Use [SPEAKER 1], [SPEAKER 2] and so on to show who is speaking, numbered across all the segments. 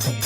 [SPEAKER 1] Thank you.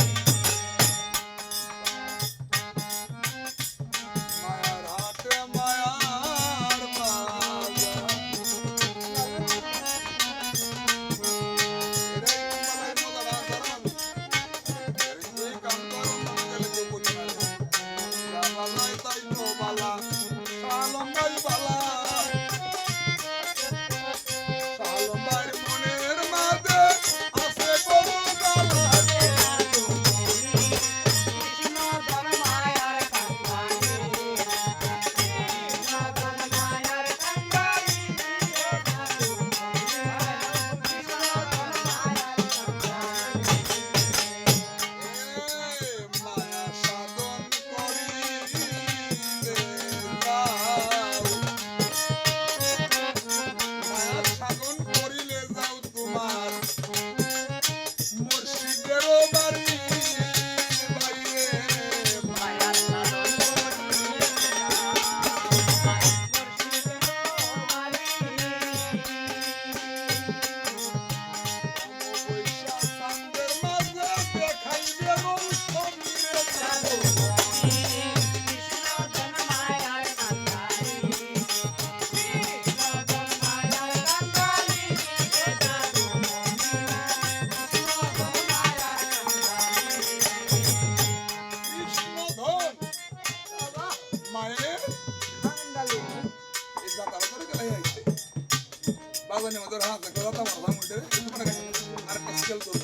[SPEAKER 1] করব।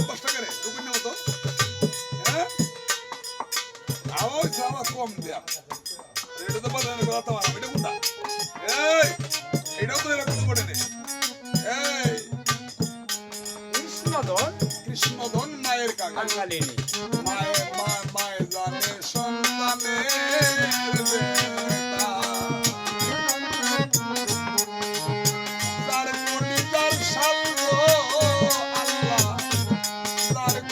[SPEAKER 1] অভ্যাসটা করে রুকুন না মতো হ্যাঁ? আওয়াজ আওয়াজ কম দেয়া। এটা তো বাজানো কথা মারা এটা কোনটা? এই এটাও তো এরকম করে নে। এই।
[SPEAKER 2] কৃষ্ণধন
[SPEAKER 1] কৃষ্ণধন মায়ের মায়ের মা মায়ের জানে সন্তানের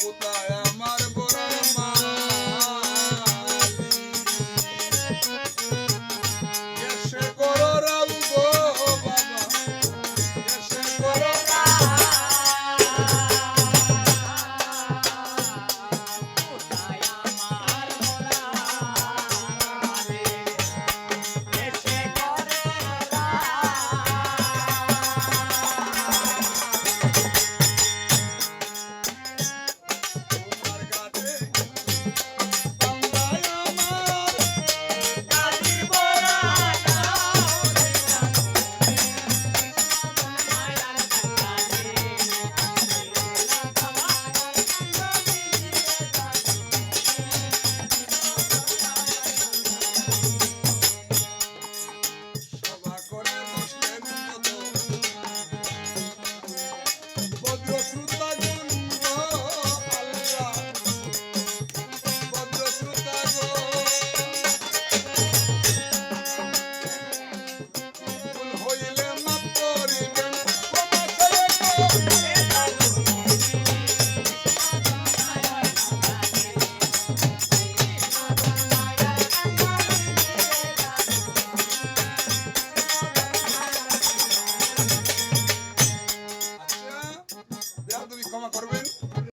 [SPEAKER 1] কোথায়?